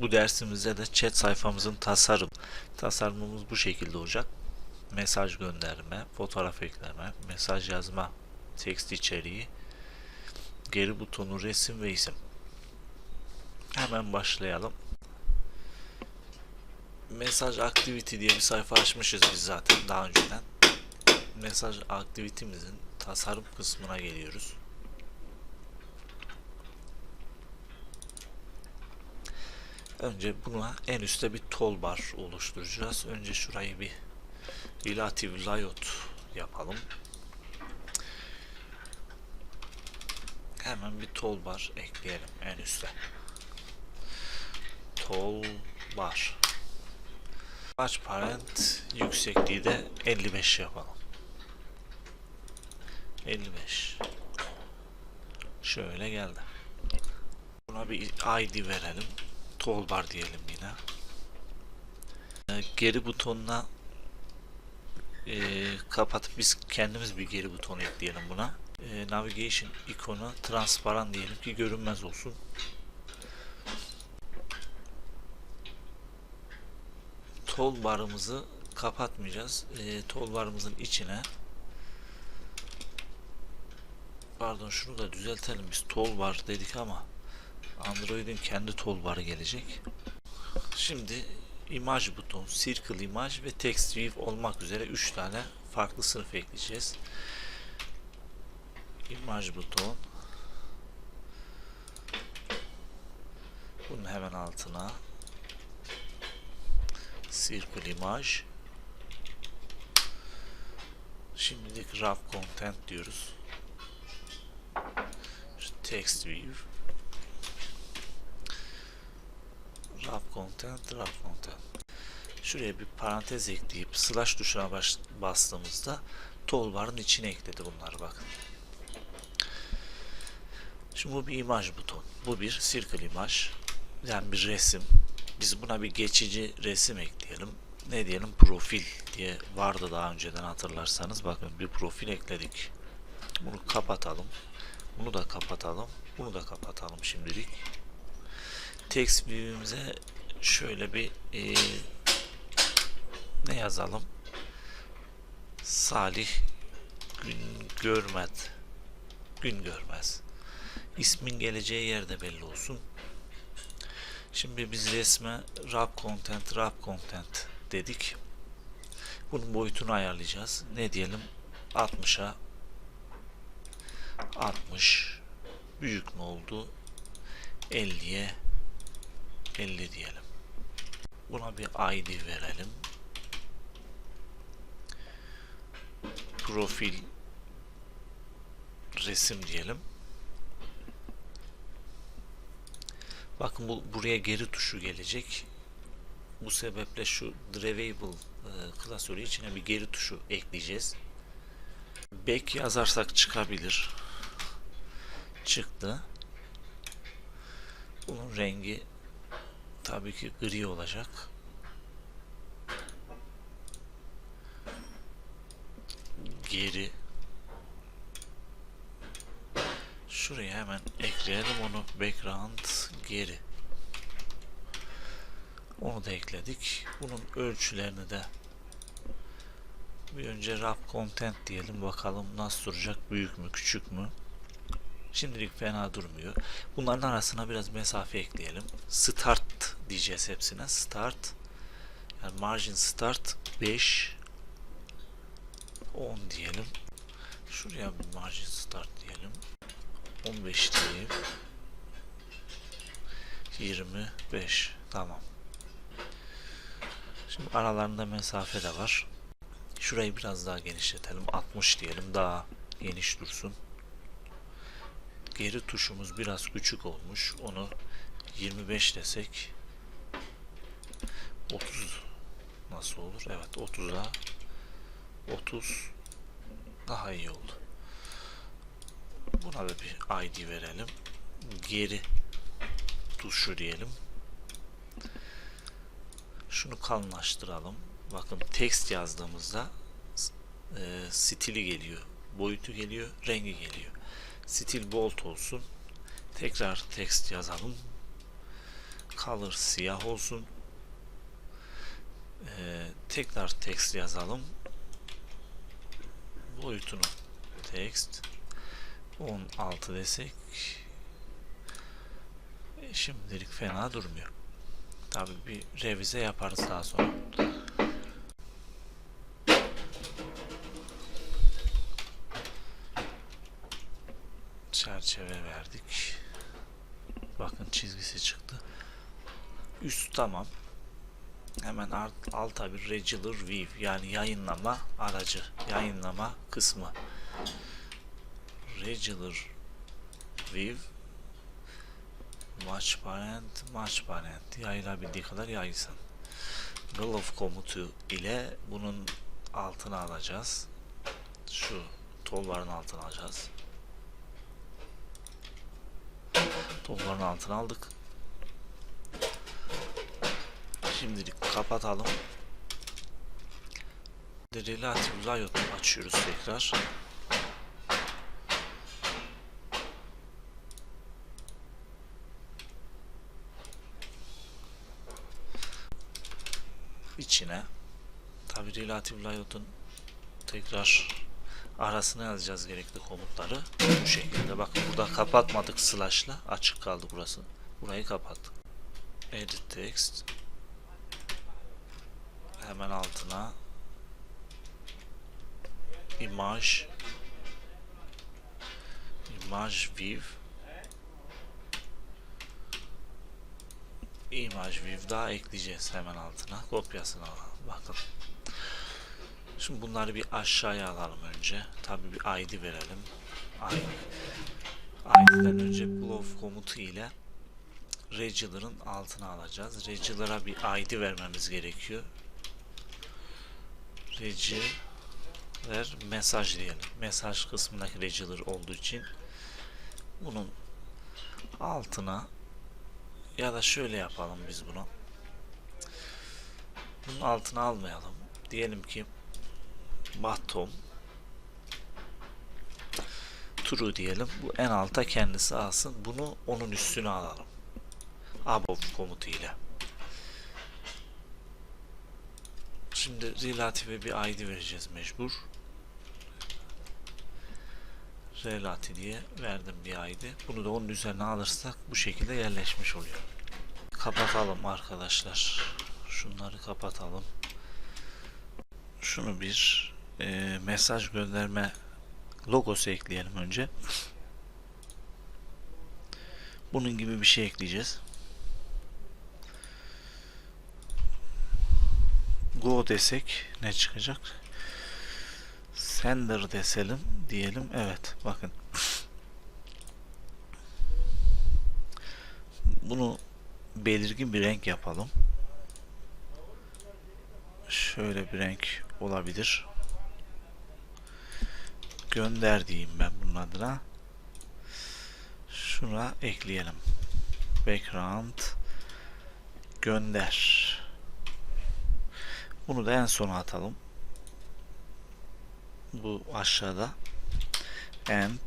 Bu dersimizde de chat sayfamızın tasarım. Tasarımımız bu şekilde olacak. Mesaj gönderme, fotoğraf ekleme, mesaj yazma, text içeriği, geri butonu, resim ve isim. Hemen başlayalım. Mesaj activity diye bir sayfa açmışız biz zaten daha önceden. Mesaj activity'mizin tasarım kısmına geliyoruz. Önce buna en üstte bir toolbar oluşturacağız. Önce şurayı bir relative layout yapalım. Hemen bir toolbar ekleyelim en üstte. Toolbar. Aç parent yüksekliği de 55 yapalım. 55. Şöyle geldi. Buna bir ID verelim. Toolbar diyelim yine. Ee, Geri butonuna e, kapatıp biz kendimiz bir geri butonu ekleyelim buna. E, navigation ikonu transparan diyelim ki görünmez olsun. Toolbar'ımızı kapatmayacağız. E, toolbar'ımızın içine pardon şunu da düzeltelim biz toolbar dedik ama Android'in kendi toolbar'ı gelecek. Şimdi imaj buton, circle imaj ve text view olmak üzere 3 tane farklı sınıf ekleyeceğiz. İmaj buton. Bunun hemen altına circle imaj. Şimdilik wrap content diyoruz. Text view. Wrap content, wrap content. Şuraya bir parantez ekleyip slash tuşuna baş, bastığımızda toolbar'ın içine ekledi bunlar bakın. Şimdi bu bir imaj buton. Bu bir circle imaj. Yani bir resim. Biz buna bir geçici resim ekleyelim. Ne diyelim? Profil diye vardı daha önceden hatırlarsanız. Bakın bir profil ekledik. Bunu kapatalım. Bunu da kapatalım. Bunu da kapatalım şimdilik text view'imize şöyle bir e, ne yazalım? Salih gün görmez. Gün görmez. İsmin geleceği yerde belli olsun. Şimdi biz resme wrap content, wrap content dedik. Bunun boyutunu ayarlayacağız. Ne diyelim? 60'a 60 büyük mü oldu? 50'ye 50 diyelim. Buna bir ID verelim. Profil resim diyelim. Bakın bu buraya geri tuşu gelecek. Bu sebeple şu drivable e, klasörü içine bir geri tuşu ekleyeceğiz. Back yazarsak çıkabilir. Çıktı. Bunun rengi tabii ki gri olacak. Geri. Şuraya hemen ekleyelim onu. Background geri. Onu da ekledik. Bunun ölçülerini de bir önce wrap content diyelim. Bakalım nasıl duracak? Büyük mü küçük mü? Şimdilik fena durmuyor. Bunların arasına biraz mesafe ekleyelim. Start diyeceğiz hepsine. Start. Yani margin start 5 10 diyelim. Şuraya bir margin start diyelim. 15 diyeyim. 25. Tamam. Şimdi aralarında mesafe de var. Şurayı biraz daha genişletelim. 60 diyelim. Daha geniş dursun geri tuşumuz biraz küçük olmuş. Onu 25 desek 30 nasıl olur? Evet 30'a 30 daha iyi oldu. Buna da bir ID verelim. Geri tuşu diyelim. Şunu kalınlaştıralım. Bakın text yazdığımızda e, stili geliyor, boyutu geliyor, rengi geliyor. Stil bold olsun. Tekrar text yazalım. color siyah olsun. Ee, tekrar text yazalım. Boyutunu text 16 desek e, şimdilik fena durmuyor. Tabi bir revize yaparız daha sonra. Çerçeve verdik. Bakın çizgisi çıktı. Üst tamam. Hemen alt, alta bir regular view yani yayınlama aracı, yayınlama kısmı. Regular view Match parent, match parent yayılabildiği kadar yaysın. Glove komutu ile bunun altına alacağız. Şu toolbar'ın altına alacağız. Toolbar'ın altına aldık. Şimdilik kapatalım. Relative Riot'u açıyoruz tekrar. içine tabi Relative Riot'un tekrar arasına yazacağız gerekli komutları. Bu şekilde bakın burada kapatmadık slash'la açık kaldı burası. Burayı kapattık. Edit text hemen altına. İmage image view image view daha ekleyeceğiz hemen altına. Kopyasını alalım bakın şimdi bunları bir aşağıya alalım önce. Tabi bir id verelim. İd id'den önce glove komutu ile regular'ın altına alacağız. Regular'a bir id vermemiz gerekiyor regular mesaj diyelim mesaj kısmındaki regular olduğu için bunun altına ya da şöyle yapalım biz bunu. Bunun altına almayalım. Diyelim ki bottom true diyelim. Bu en alta kendisi alsın. Bunu onun üstüne alalım. Above komutu ile. Şimdi relative bir id vereceğiz mecbur. Relati diye verdim bir id. Bunu da onun üzerine alırsak bu şekilde yerleşmiş oluyor. Kapatalım arkadaşlar. Şunları kapatalım. Şunu bir e, mesaj gönderme logosu ekleyelim önce. Bunun gibi bir şey ekleyeceğiz. Go desek ne çıkacak? Sender deselim diyelim. Evet bakın. Bunu belirgin bir renk yapalım. Şöyle bir renk olabilir. Gönder diyeyim ben bunun adına. Şuna ekleyelim. Background gönder. Bunu da en sona atalım. Bu aşağıda. And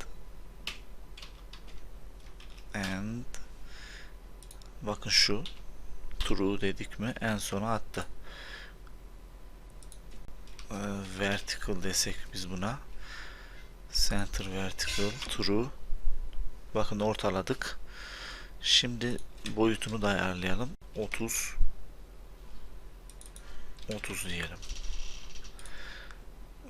and bakın şu true dedik mi en sona attı. Ee, vertical desek biz buna. Center vertical true. Bakın ortaladık. Şimdi boyutunu da ayarlayalım. 30 30 diyelim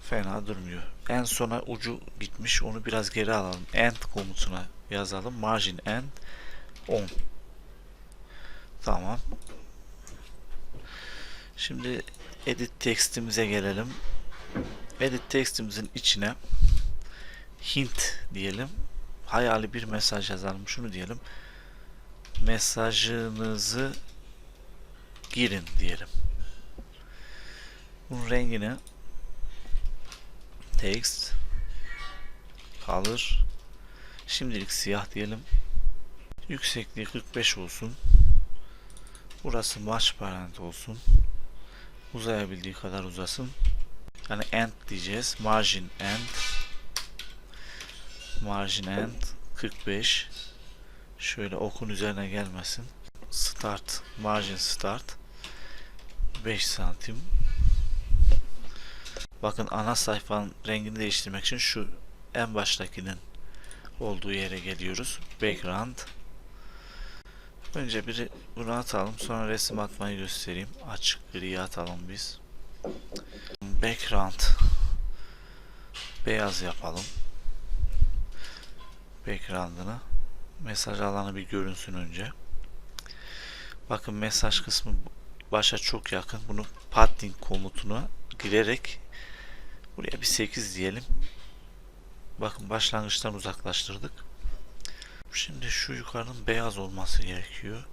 fena durmuyor. En sona ucu gitmiş. Onu biraz geri alalım. End komutuna yazalım. Margin end 10. Tamam. Şimdi edit textimize gelelim. Edit textimizin içine hint diyelim. Hayali bir mesaj yazalım. Şunu diyelim. Mesajınızı girin diyelim. Bunun rengini text kalır. Şimdilik siyah diyelim. Yüksekliği 45 olsun. Burası match parent olsun. Uzayabildiği kadar uzasın. Yani end diyeceğiz. Margin end. Margin end 45. Şöyle okun üzerine gelmesin. start margin start 5 santim bakın ana sayfanın rengini değiştirmek için şu en baştakinin olduğu yere geliyoruz. Background. Önce bir bunu atalım sonra resim atmayı göstereyim. Açık gri atalım biz. Background. Beyaz yapalım. Background'ını. Mesaj alanı bir görünsün önce. Bakın mesaj kısmı başa çok yakın. Bunu padding komutuna girerek buraya bir 8 diyelim. Bakın başlangıçtan uzaklaştırdık. Şimdi şu yukarının beyaz olması gerekiyor.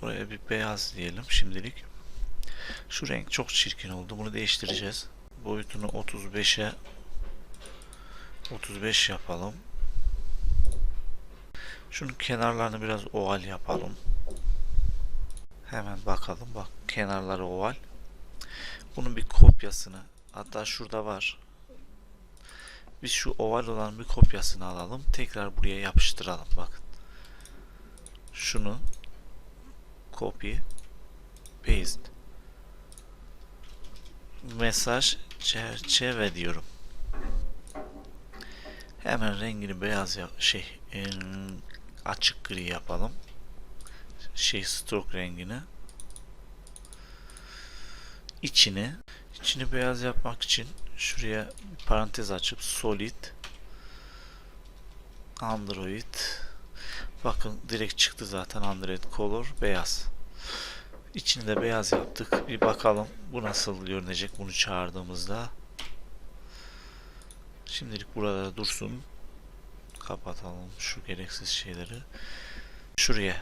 Buraya bir beyaz diyelim şimdilik. Şu renk çok çirkin oldu. Bunu değiştireceğiz. Boyutunu 35'e 35 yapalım. Şunun kenarlarını biraz oval yapalım. Hemen bakalım. Bak kenarları oval. Bunun bir kopyasını hatta şurada var. Biz şu oval olan bir kopyasını alalım. Tekrar buraya yapıştıralım. Bakın. Şunu copy paste mesaj çerçeve diyorum. Hemen rengini beyaz ya şey açık gri yapalım. Şey stroke rengini. İçini içini beyaz yapmak için şuraya parantez açıp solid Android bakın direkt çıktı zaten Android color beyaz. İçini de beyaz yaptık. Bir bakalım bu nasıl görünecek bunu çağırdığımızda. Şimdilik burada dursun. Kapatalım şu gereksiz şeyleri. Şuraya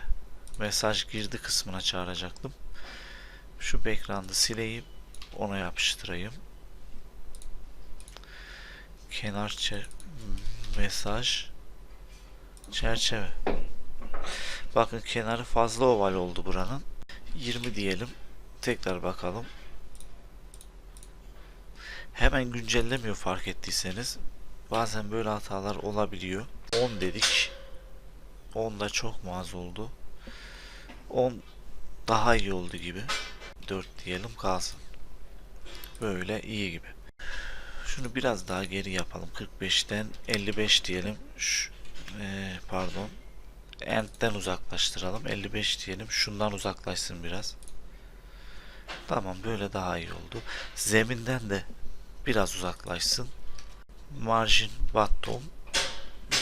mesaj girdi kısmına çağıracaktım. Şu background'ı sileyim. Ona yapıştırayım. Kenar mesaj çerçeve. Bakın kenarı fazla oval oldu buranın. 20 diyelim. Tekrar bakalım. Hemen güncellemiyor fark ettiyseniz. Bazen böyle hatalar olabiliyor. 10 dedik. 10 da çok mu az oldu? 10 daha iyi oldu gibi. 4 diyelim kalsın. Böyle iyi gibi. Şunu biraz daha geri yapalım. 45'ten 55 diyelim. Şu, ee, pardon. End'den uzaklaştıralım. 55 diyelim. Şundan uzaklaşsın biraz. Tamam böyle daha iyi oldu. Zeminden de biraz uzaklaşsın. Margin bottom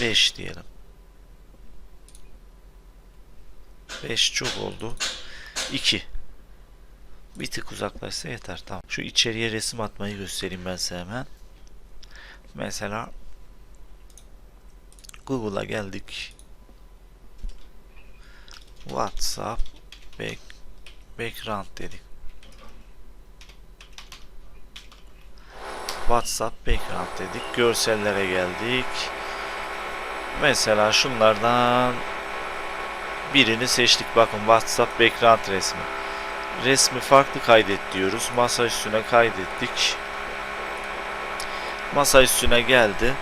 5 diyelim. 5 çok oldu. 2. Bir tık uzaklaşsa yeter. Tamam. Şu içeriye resim atmayı göstereyim ben size hemen. Mesela Google'a geldik. WhatsApp back, background dedik. WhatsApp background dedik. Görsellere geldik. Mesela şunlardan birini seçtik. Bakın WhatsApp background resmi. Resmi farklı kaydet diyoruz. Masa üstüne kaydettik. Masa üstüne geldi.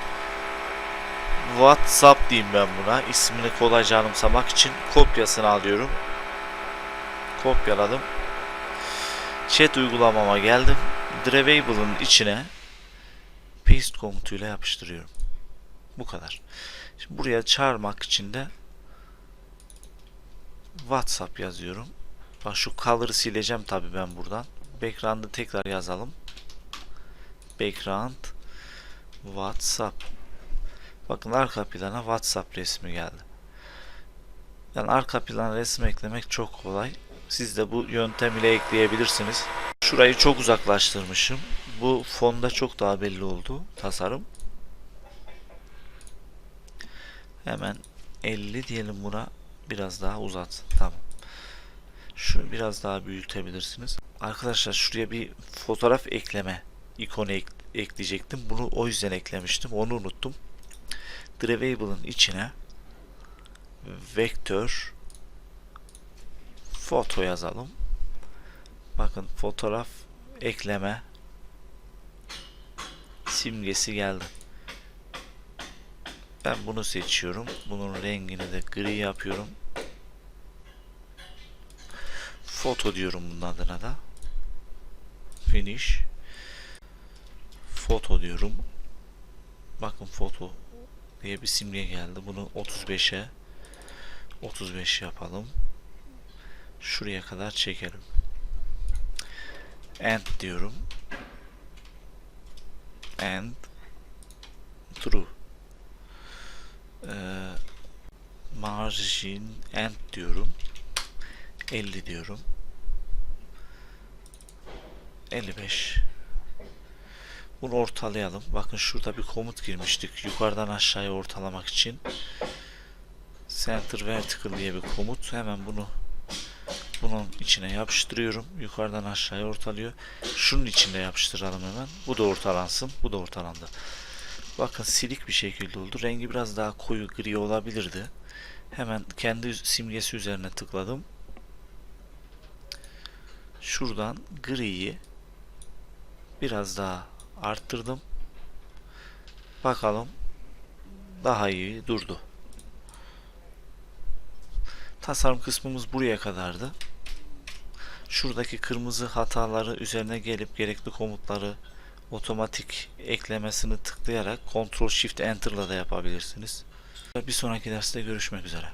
WhatsApp diyeyim ben buna. İsmini kolayca anımsamak için kopyasını alıyorum. Kopyaladım. Chat uygulamama geldim. Drawable'ın içine paste komutuyla yapıştırıyorum. Bu kadar. Şimdi buraya çağırmak için de WhatsApp yazıyorum. Bak şu color'ı sileceğim tabi ben buradan. Background'ı tekrar yazalım. Background WhatsApp. Bakın arka plana WhatsApp resmi geldi. Yani arka plan resim eklemek çok kolay. Siz de bu yöntem ile ekleyebilirsiniz. Şurayı çok uzaklaştırmışım. Bu fonda çok daha belli oldu tasarım. Hemen 50 diyelim buna. Biraz daha uzat. Tamam. Şunu biraz daha büyütebilirsiniz. Arkadaşlar şuraya bir fotoğraf ekleme ikonu ek ekleyecektim. Bunu o yüzden eklemiştim. Onu unuttum. Drawable'ın içine vektör foto yazalım. Bakın fotoğraf ekleme simgesi geldi. Ben bunu seçiyorum. Bunun rengini de gri yapıyorum. Foto diyorum bunun adına da. Finish. Foto diyorum. Bakın foto diye bir simge geldi. Bunu 35'e 35 yapalım. Şuraya kadar çekelim. End diyorum. And true. Ee, margin end diyorum. 50 diyorum. 55. Bunu ortalayalım. Bakın şurada bir komut girmiştik. Yukarıdan aşağıya ortalamak için. Center vertical diye bir komut. Hemen bunu bunun içine yapıştırıyorum. Yukarıdan aşağıya ortalıyor. Şunun içinde yapıştıralım hemen. Bu da ortalansın. Bu da ortalandı. Bakın silik bir şekilde oldu. Rengi biraz daha koyu gri olabilirdi. Hemen kendi simgesi üzerine tıkladım. Şuradan griyi biraz daha arttırdım. Bakalım daha iyi durdu. Tasarım kısmımız buraya kadardı. Şuradaki kırmızı hataları üzerine gelip gerekli komutları otomatik eklemesini tıklayarak Ctrl Shift Enter'la da yapabilirsiniz. Bir sonraki derste görüşmek üzere.